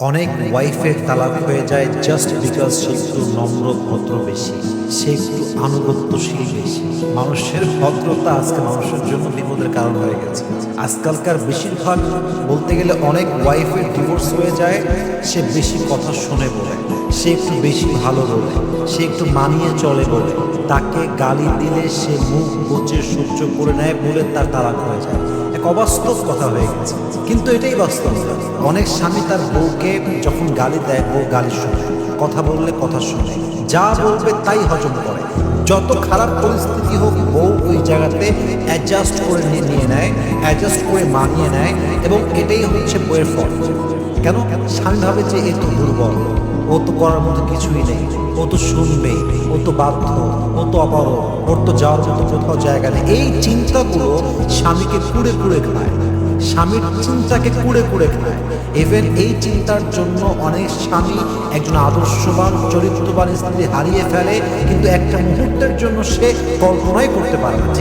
অনেক ওয়াইফের তালাক হয়ে যায় জাস্ট বিকজ সে একটু নম্র ভদ্র বেশি, সে একটু আনুগত্যশীল বেশি। মানুষের ভদ্রতা আজকে মানুষের জন্য বিপদের কারণ হয়ে গেছে। আজকালকার বেশিরভাগ বলতে গেলে অনেক ওয়াইফের ডিভোর্স হয়ে যায়, সে বেশি কথা শুনে বলে, সে একটু বেশি ভালো বলে, সে একটু মানিয়ে চলে বলে। তাকে গালি দিলে সে মুখ বুঝে সহ্য করে নেয়, বলে তার তালাক হয়ে যায়। অবাস্তব কথা হয়ে গেছে। কিন্তু এটাই বাস্তব। অনেক স্বামী তার বউকে যখন গালি দেয়, বউ গালি শোনে, কথা বললে কথা শুনে, যা বলবে তাই হজম করে। যত খারাপ পরিস্থিতি হোক, বউ ওই জায়গাতে অ্যাডজাস্ট করে নিয়ে নিয়ে নেয় অ্যাডজাস্ট করে মানিয়ে নেয়, এবং এটাই হচ্ছে বইয়ের ফল কেন স্বামী ভাবে যে এ তো দুর্বল, ও তো করার মতো কিছুই নেই, ও তো শুনবে, ও তো বাধ্য, ও তো অপারগ, ওর তো যাওয়ার মতো কোথাও জায়গা নেই এই চিন্তাগুলো স্বামীকে কুড়ে কুড়ে খায়, স্বামীর চিন্তাকে কুড়ে কুড়ে খায় ইভেন এই চিন্তার জন্য অনেক স্বামী একজন আদর্শবান, চরিত্রবান স্ত্রী হারিয়ে ফেলে, কিন্তু একটা মুহূর্তের জন্য সে কল্পনাই করতে পারে না না?